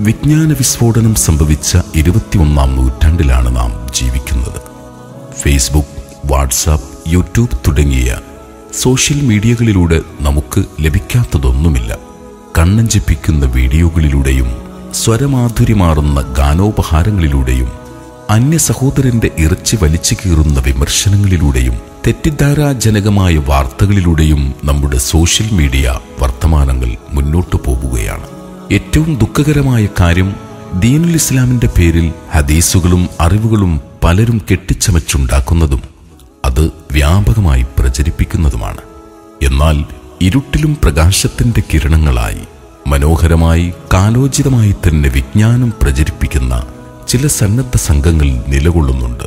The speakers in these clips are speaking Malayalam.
വിജ്ഞാന വിസ്ഫോടനം സംഭവിച്ച ഇരുപത്തിയൊന്നാം നൂറ്റാണ്ടിലാണ് നാം ജീവിക്കുന്നത്. ഫേസ്ബുക്ക് വാട്സാപ്പ് യൂട്യൂബ് തുടങ്ങിയ സോഷ്യൽ മീഡിയകളിലൂടെ നമുക്ക് ലഭിക്കാത്തതൊന്നുമില്ല. കണ്ണഞ്ചിപ്പിക്കുന്ന വീഡിയോകളിലൂടെയും സ്വരമാധുര്യമാറുന്ന ഗാനോപഹാരങ്ങളിലൂടെയും അന്യ സഹോദരന്റെ ഇറച്ചി വലിച്ചു കീറുന്ന വിമർശനങ്ങളിലൂടെയും തെറ്റിദ്ധാരാജനകമായ വാർത്തകളിലൂടെയും നമ്മുടെ സോഷ്യൽ മീഡിയ വർത്തമാനങ്ങൾ മുന്നോട്ടു പോകുകയാണ് ഏറ്റവും ദുഃഖകരമായ കാര്യം ദീനുൽ ഇസ്ലാമിന്റെ പേരിൽ ഹദീസുകളും അറിവുകളും പലരും കെട്ടിച്ചമച്ചുണ്ടാക്കുന്നതും അത് വ്യാപകമായി പ്രചരിപ്പിക്കുന്നതുമാണ്. എന്നാൽ ഇരുട്ടിലും പ്രകാശത്തിന്റെ കിരണങ്ങളായി മനോഹരമായി കാലോചിതമായി തന്നെ വിജ്ഞാനം പ്രചരിപ്പിക്കുന്ന ചില സന്നദ്ധ സംഘങ്ങൾ നിലകൊള്ളുന്നുണ്ട്.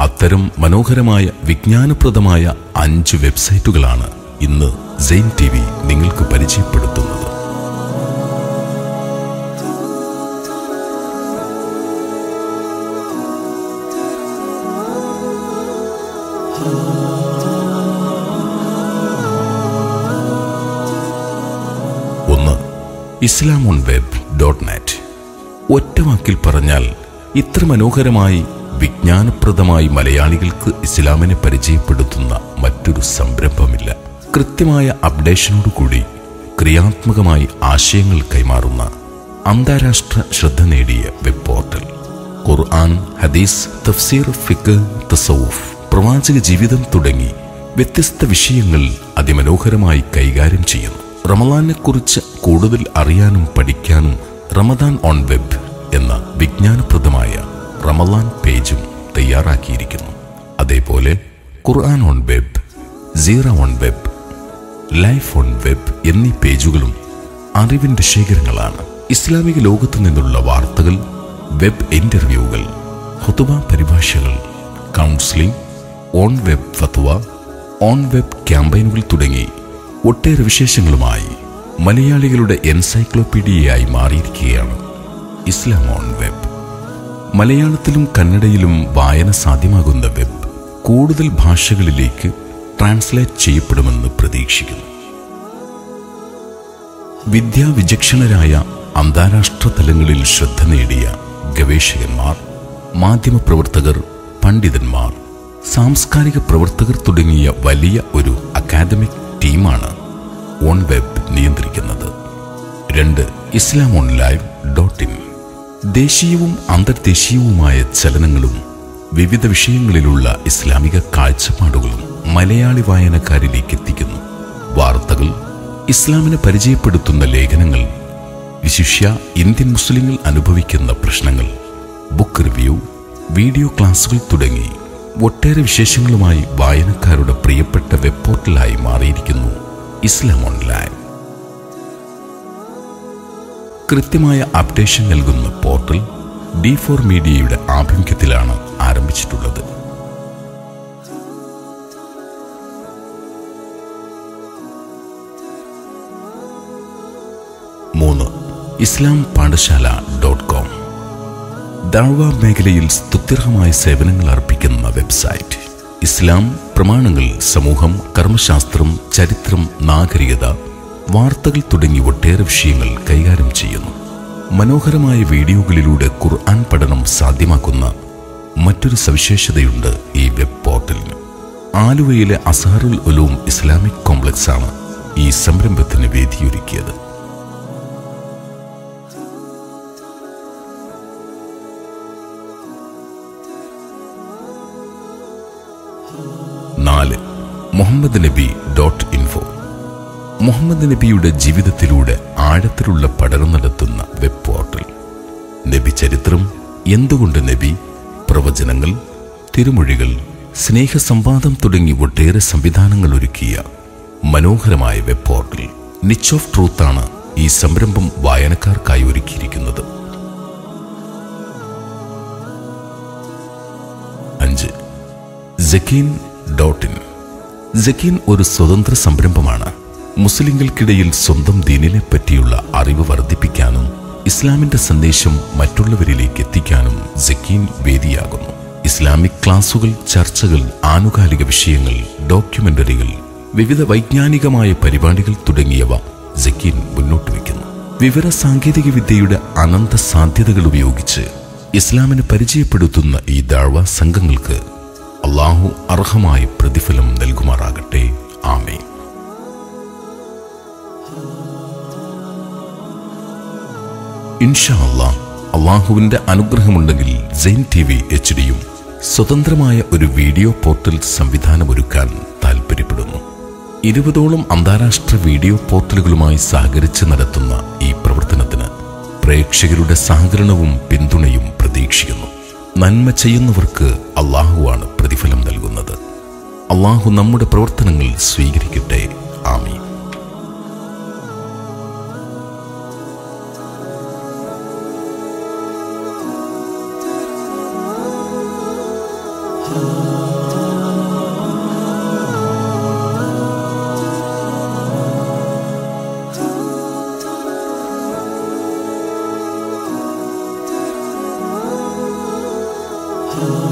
അത്തരം മനോഹരമായ വിജ്ഞാനപ്രദമായ അഞ്ച് വെബ്സൈറ്റുകളാണ് ഇന്ന് സെയിൻ ടി നിങ്ങൾക്ക് പരിചയപ്പെടുത്തുന്നത്. ഒന്ന് Islam on web dot net ഒറ്റ വാക്കിൽ പറഞ്ഞാൽ ഇത്ര മനോഹരമായി വിജ്ഞാനപ്രദമായി മലയാളികൾക്ക് ഇസ്ലാമിനെ പരിചയപ്പെടുത്തുന്ന മറ്റൊരു സംരംഭമില്ല. കൃത്യമായ അപ്ഡേഷനോടുകൂടി ക്രിയാത്മകമായി ആശയങ്ങൾ കൈമാറുന്ന അന്താരാഷ്ട്ര ശ്രദ്ധ നേടിയ വെബ് പോർട്ടൽ. ഖുർആൻ ഹദീസ് തഫ്സീർ ഫിക്ക് തസൌഫ്. പ്രവാചക ജീവിതം തുടങ്ങി വ്യത്യസ്ത വിഷയങ്ങൾ അതിമനോഹരമായി കൈകാര്യം ചെയ്യുന്നു. റമദാനെക്കുറിച്ച് കൂടുതൽ അറിയാനും പഠിക്കാനും റമദാൻ ഓൺ വെബ് എന്ന വിജ്ഞാനപ്രദമായ റമദാൻ പേജും തയ്യാറാക്കിയിരിക്കുന്നു. അതേപോലെ Quran on web Seera on web life on web എന്നീ പേജുകളും അറിവിന്റെ ശേഖരങ്ങളാണ്. ഇസ്ലാമിക ലോകത്തു നിന്നുള്ള വാർത്തകൾ വെബ് ഇന്റർവ്യൂകൾ ഹുതുബ പരിഭാഷകൾ counselling on web fatwa on web ക്യാമ്പയിനുകൾ തുടങ്ങി ഒട്ടേറെ വിശേഷങ്ങളുമായി മലയാളികളുടെ എൻസൈക്ലോപീഡിയയായി മാറിയിരിക്കുകയാണ് ഇസ്ലാം ഓൺ വെബ് മലയാളത്തിലും കന്നഡയിലും വായന സാധ്യമാകുന്ന വെബ് കൂടുതൽ ഭാഷകളിലേക്ക് ട്രാൻസ്ലേറ്റ് ചെയ്യപ്പെടുമെന്ന് പ്രതീക്ഷിക്കുന്നു. വിദ്യാവിചക്ഷണരായ അന്താരാഷ്ട്ര തലങ്ങളിൽ ശ്രദ്ധ നേടിയ ഗവേഷകന്മാർ മാധ്യമപ്രവർത്തകർ പണ്ഡിതന്മാർ സാംസ്കാരിക പ്രവർത്തകർ തുടങ്ങിയ വലിയ ഒരു അക്കാദമിക് ടീമാണ് ഓൺ വെബ് നിയന്ത്രിക്കുന്നത്. രണ്ട് Islam on live dot in. ദേശീയവും അന്തർദേശീയവുമായ ചലനങ്ങളും വിവിധ വിഷയങ്ങളിലുള്ള ഇസ്ലാമിക കാഴ്ചപ്പാടുകളും മലയാളി വായനക്കാരിലേക്ക് എത്തിക്കുന്നു. വാർത്തകൾ ഇസ്ലാമിനെ പരിചയപ്പെടുത്തുന്ന ലേഖനങ്ങൾ വിശിഷ്യ ഇന്ത്യൻ മുസ്ലിങ്ങൾ അനുഭവിക്കുന്ന പ്രശ്നങ്ങൾ ബുക്ക് റിവ്യൂ വീഡിയോ ക്ലാസുകൾ തുടങ്ങി. ഒട്ടേറെ വിശേഷങ്ങളുമായി വായനക്കാരുടെ പ്രിയപ്പെട്ട വെബ് പോർട്ടലായി മാറിയിരിക്കുന്നു ഇസ്ലാം ഓൺലൈൻ കൃത്യമായ അപ്ഡേഷൻ നൽകുന്ന പോർട്ടൽ ഡി ഫോർ മീഡിയയുടെ ആഭിമുഖ്യത്തിലാണ് ആരംഭിച്ചിട്ടുള്ളത്. മൂന്ന് ഇസ്ലാം പാഠശാല ഡോട്ട് ദാഴ്വ മേഖലയിൽ സ്തുത്യർഹമായ സേവനങ്ങൾ അർപ്പിക്കുന്ന വെബ്സൈറ്റ്. ഇസ്ലാം പ്രമാണങ്ങൾ സമൂഹം കർമ്മശാസ്ത്രം ചരിത്രം നാഗരികത വാർത്തകൾ തുടങ്ങി ഒട്ടേറെ വിഷയങ്ങൾ കൈകാര്യം ചെയ്യുന്നു. മനോഹരമായ വീഡിയോകളിലൂടെ ഖുർആൻ പഠനം സാധ്യമാക്കുന്ന മറ്റൊരു സവിശേഷതയുണ്ട് ഈ വെബ് പോർട്ടലിന്. ആലുവയിലെ അസഹറുൽ ഉലൂം ഇസ്ലാമിക് കോംപ്ലക്സാണ് ഈ സംരംഭത്തിന് വേദിയൊരുക്കിയത്. മുഹമ്മദ് നബി ഡോട്ട് ഇൻഫോ. മുഹമ്മദ് നബിയുടെ ജീവിതത്തിലൂടെ ആഴത്തിലുള്ള പഠനം നടത്തുന്ന വെബ് പോർട്ടൽ. നബി ചരിത്രം എന്തുകൊണ്ട് നബി പ്രവചനങ്ങൾ തിരുമൊഴികൾ സ്നേഹസംവാദം തുടങ്ങി ഒട്ടേറെ സംവിധാനങ്ങൾ ഒരുക്കിയ മനോഹരമായ web portal niche of truth ആണ് ഈ സംരംഭം വായനക്കാർക്കായി ഒരുക്കിയിരിക്കുന്നത്. അഞ്ച്. ജക്കീൻ ഡോട്ട് ഇൻ ജക്കീൻ ഒരു സ്വതന്ത്ര സംരംഭമാണ്. മുസ്ലിങ്ങൾക്കിടയിൽ സ്വന്തം ദീനിനെ പറ്റിയുള്ള അറിവ് വർദ്ധിപ്പിക്കാനും ഇസ്ലാമിന്റെ സന്ദേശം മറ്റുള്ളവരിലേക്ക് എത്തിക്കാനും ജക്കീൻ വേദിയാകുന്നു. ഇസ്ലാമിക് ക്ലാസുകൾ ചർച്ചകൾ ആനുകാലിക വിഷയങ്ങൾ ഡോക്യുമെന്ററികൾ വിവിധ വൈജ്ഞാനികമായ പരിപാടികൾ തുടങ്ങിയവ ജക്കീൻ മുന്നോട്ട് വയ്ക്കുന്നു. വിവര സാങ്കേതിക വിദ്യയുടെ അനന്ത സാധ്യതകൾ ഉപയോഗിച്ച് ഇസ്ലാമിനെ പരിചയപ്പെടുത്തുന്ന ഈ ദാഴ്വ സംഘങ്ങൾക്ക് അള്ളാഹു അർഹമായ പ്രതിഫലം നൽകുമാറാകട്ടെ. ആമേ ഇൻഷാ അള്ളാഹ് അള്ളാഹുവിന്റെ അനുഗ്രഹമുണ്ടെങ്കിൽ ജെയിൻ ടി വി എച്ച് ഡിയും സ്വതന്ത്രമായ ഒരു വീഡിയോ പോർട്ടൽ സംവിധാനമൊരുക്കാൻ താൽപ്പര്യപ്പെടുന്നു. ഇരുപതോളം അന്താരാഷ്ട്ര വീഡിയോ പോർട്ടലുകളുമായി സഹകരിച്ച് നടത്തുന്ന ഈ പ്രവർത്തനത്തിന് പ്രേക്ഷകരുടെ സഹകരണവും പിന്തുണയും പ്രതീക്ഷിക്കുന്നു. നന്മ ചെയ്യുന്നവർക്ക് അള്ളാഹുവാണ് പ്രതിഫലം നൽകുന്നത്. അള്ളാഹു നമ്മുടെ പ്രവർത്തനങ്ങൾ സ്വീകരിക്കട്ടെ. ആമീൻ. Oh